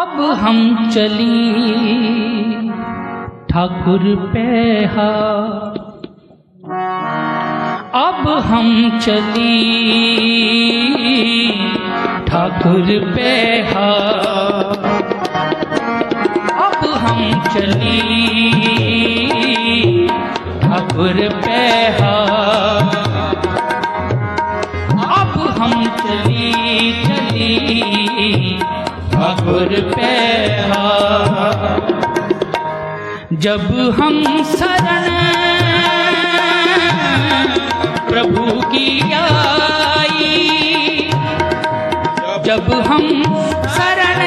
अब हम चली ठाकुर पेहा अब हम चली ठाकुर पेहा अब हम चली ठाकुर पेहा अब हम चली चली ठाकुर पेहा जब हम शरण प्रभु की आई जब हम शरण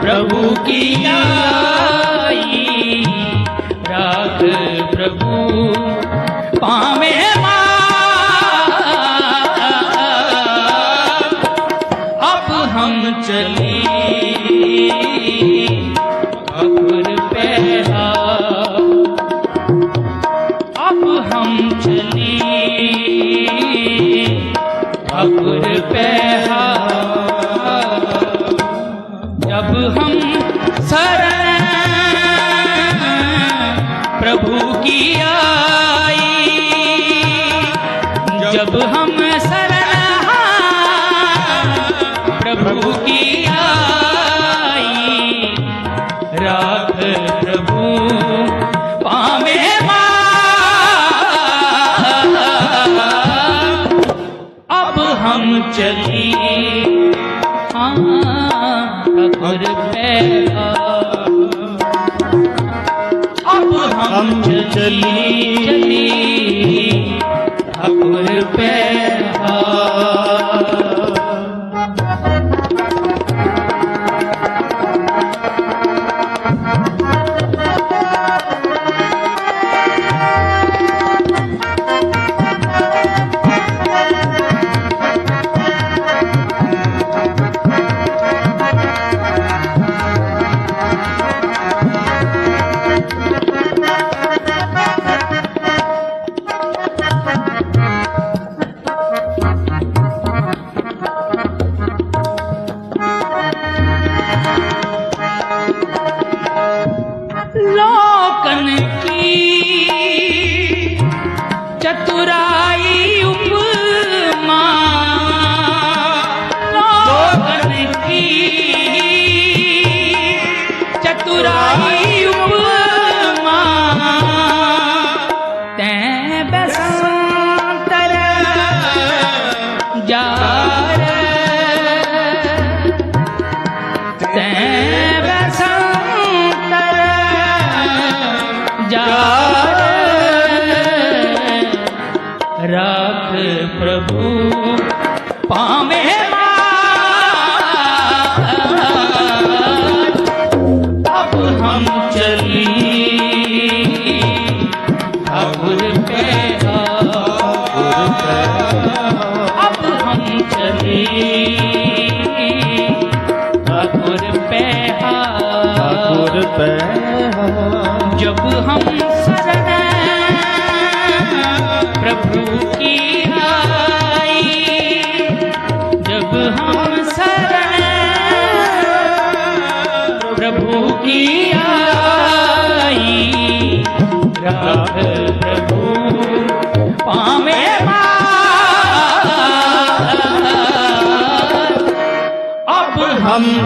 प्रभु की आई You. चली हाँ ठाकुर पैदा अब हम चली चली ठाकुर पैदा चतुराई उपमा लोकन की चतुराई ਪ੍ਰਭੂ ਭਾਵੇਂ ਅਬ ਹਮ ਚਲੀ ਅਬਰ ਪੈਦਾ ਅਬਰ ਪੈਦਾ ਅਬ ਹਮ ਚਲੀ ਅਬਰ ਪੈਹਾ ਅਬਰ ਪੈਹਾ ਜਬ ਹਮ ਸਰਣ ਪ੍ਰਭੂ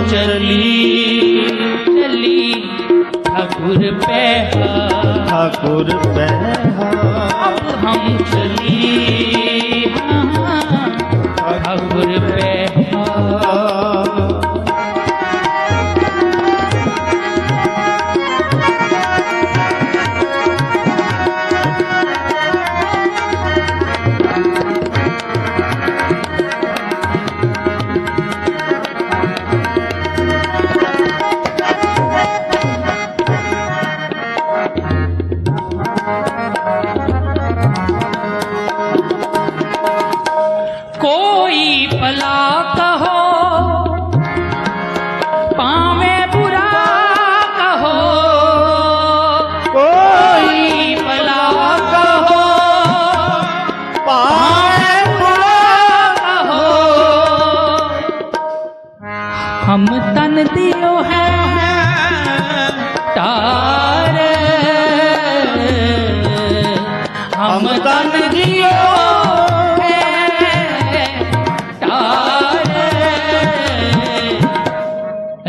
ਚਲੀ ਚਲੀ ਠਾਕੁਰ ਪਹਿਹਾ ਠਾਕੁਰ ਪਹਿਹਾ ਅਬ ਹਮ کوئی پلا کہو پاوے برا کہو کوئی پلا کہو پاوے برا کہو ہم تن دیو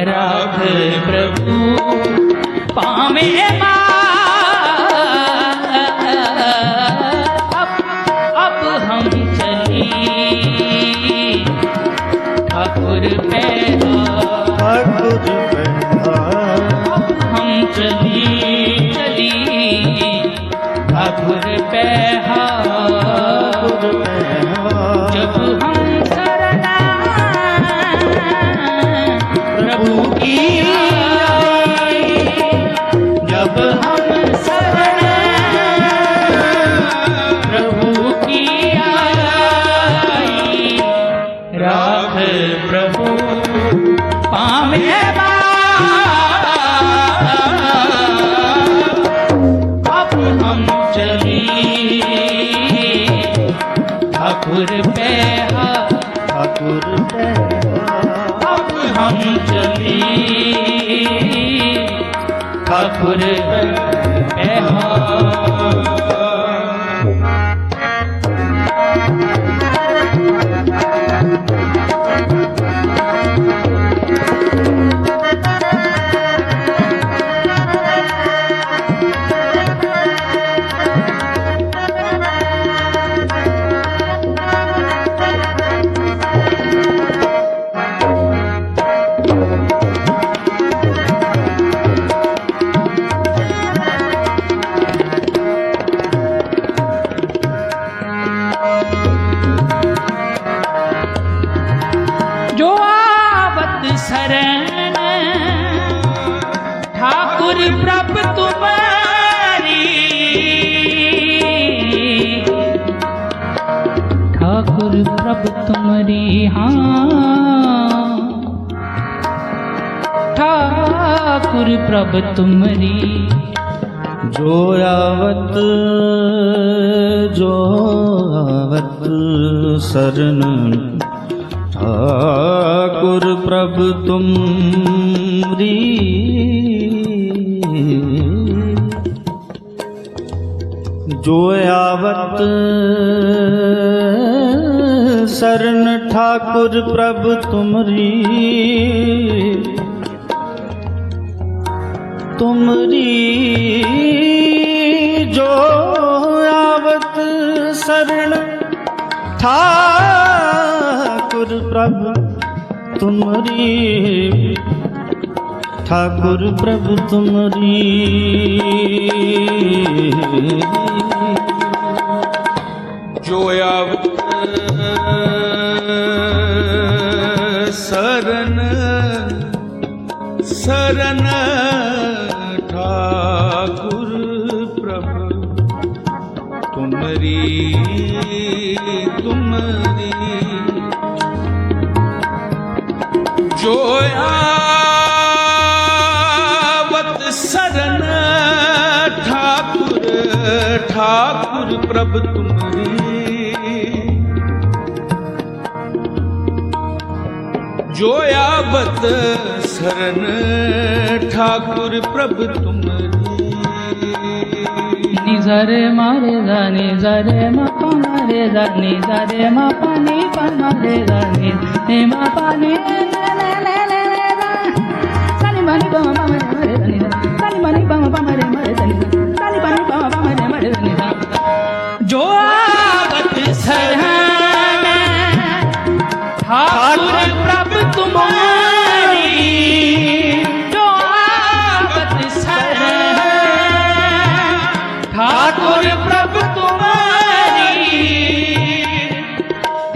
ਰਾਖ ਪ੍ਰਭੂ। ਪਾਵੇਂ ਚਲੀ ਕਾਫਰ ਹੈ ਹਾਂ ठाकुर प्रभ तुम्हारी जो आवत जो आवत शरण ठाकुर प्रभु तुमरी जो आवत शरण ठाकुर प्रभु तुमरी ਤੁਮਰੀ ਜੋ ਆਵਤ ਸਰਣ ਠਾਕੁਰ ਪ੍ਰਭ ਤੁਮਰੀ ਠਾਕੁਰ ਪ੍ਰਭ ਤੁਮਰੀ। ਜੋ ਸਰਨ ਸਰਨ ਠਾਕੁਰ ਪ੍ਰਭ ਤੁਮਰੀ ਤੁਮਰੀ ਜੋ ਆਵਤ ਸਰਨ ਠਾਕੁਰ ਠਾਕੁਰ ਪ੍ਰਭ ਤੁਮਰੀ ਜੋ ਆਬਤ ਸਰਨ ਠਾਕੁਰ ਪ੍ਰਭ ਤੁਮਰੀ। ਨਿਜ਼ਰੇ ਮਾਰੇ ਦਾ ਨਿਜ਼ਰੇ ਮਾ ਪਾਰੇ ਦਾ ਨਿਜ਼ਰੇ ਮਾ ਪਾਣੀ ਪਾਰੇ ਦਾ ਨਿਜ਼ਰੇ ਮਾ ਪਾਣੀ Sani ਮਾਰੇ ਮਾਰੇ bama re mare sani, sani mani bama bama.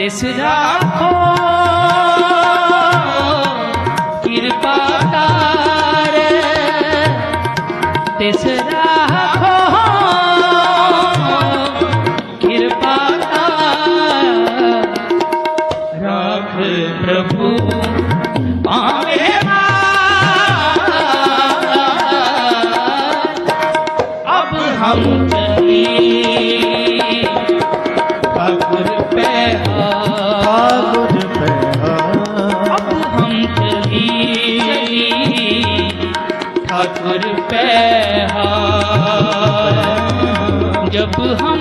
ਤਿਸ ਕਿਰਪਾ ਗੁਰ ਪਹਿਆ ਗੁਰ ਪਹਿਆ ਅਬ ਹਮ ਚਲੀ ਚਲੀ ठाकुर पैहा। जब हम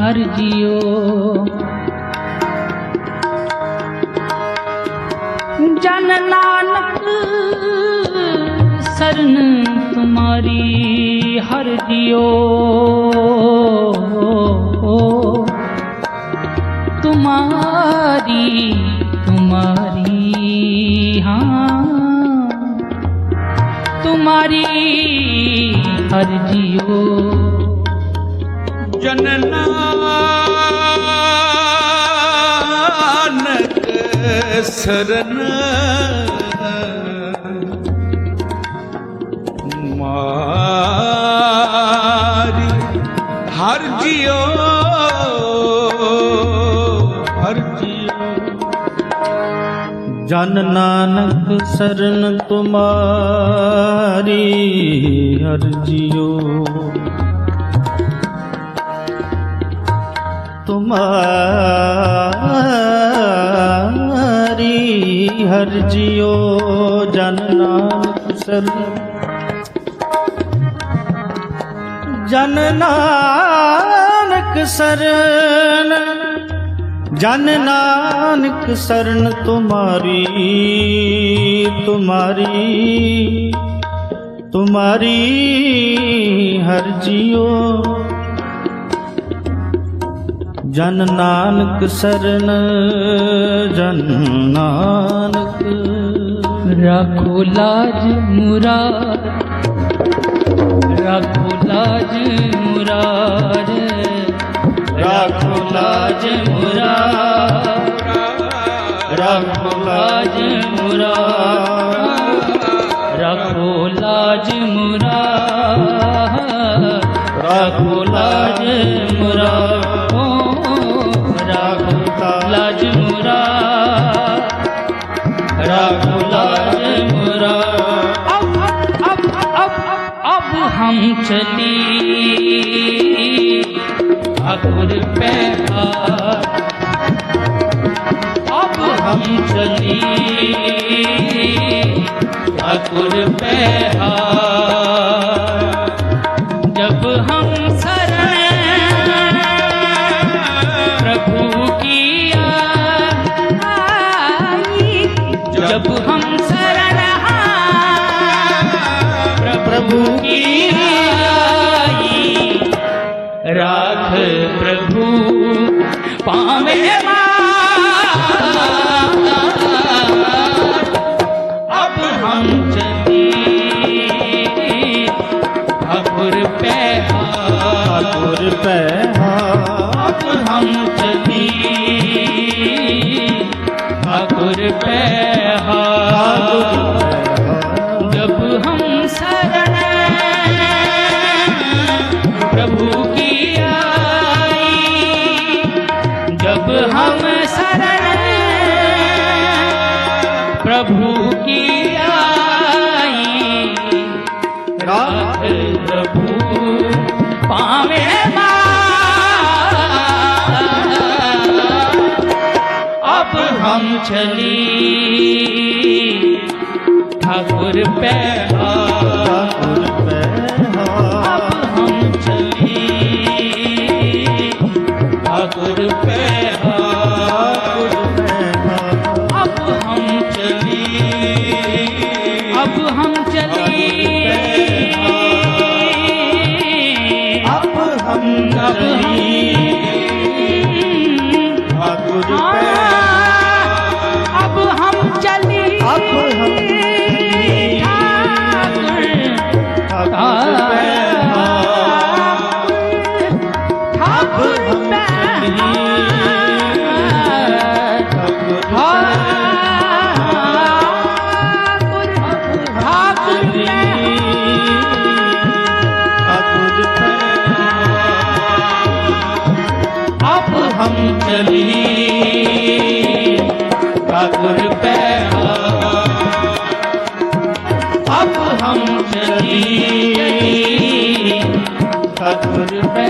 ਹਰ ਜਿਉ ਜਨ ਨਾਨਕ ਸਰਨ ਤੁਮਾਰੀ ਹਰ ਜਿਉ ਤੁਮਾਰੀ ਤੁਮਾਰੀ ਹਾਂ। ਤੁਮਾਰੀ ਹਰ ਜੀਵੋ। ਜਨਨਾ ਸਰਨ। ਮਾਰੀ ਹਰ ਜਿਓ ਜਨ ਨਾਨਕ ਸਰਨ ਤੁਮਾਰੀ ਹਰ ਜਿਉ ਤੁਮਾਰੀ ਹਰ ਜਿਉ ਜਨ ਨਾਨਕ ਸਰਨ। ਜਨ ਨਾਨਕ ਸਰਨ ਜਨ ਨਾਨਕ ਸਰਨ ਤੁਮਾਰੀ ਤੁਮਾਰੀ ਤੁਮਾਰੀ ਹਰ ਜੀਓ। ਜਨ ਨਾਨਕ ਸਰਨ, ਜਨ ਨਾਨਕ। ਰਾਖੋ ਲਾਜ ਮੁਰਾਰ ਰਾਖੋ ਲਾਜ ਮੁਰਾਰ ਰੱਖੋ ਲਾਜ ਮੁਰਾ। ਰੱਖੋ ਲਾਜ ਮੁਰਾ। ਰੱਖੋ ਲਾਜ ਮੁਰਾ। ਰੱਖੋ ਲਾਜ ਮੁਰਾ। ਰੱਖੋ ਲਾਜ ਮੁਰਾ। ਰੱਖੋ ਲਾਜ ਮੁਰਾ। ਅਬ ਅਬ ਅਬ ਅਬ ਹਮ ਚਲੀ। चली ठाकुर पे हाथ अब हम चली ठाकुर पे ठाकुर पे हाथ। जब हम शरण प्रभु की आई जब हम शरण प्रभु की हम चली ठाकुर पे ठाकुर पै अब हम चली ठाकुर पे ठाकुर पै अब हम चली अब हम चली अब हम अब चली हम अब हम चली ठाकुर पे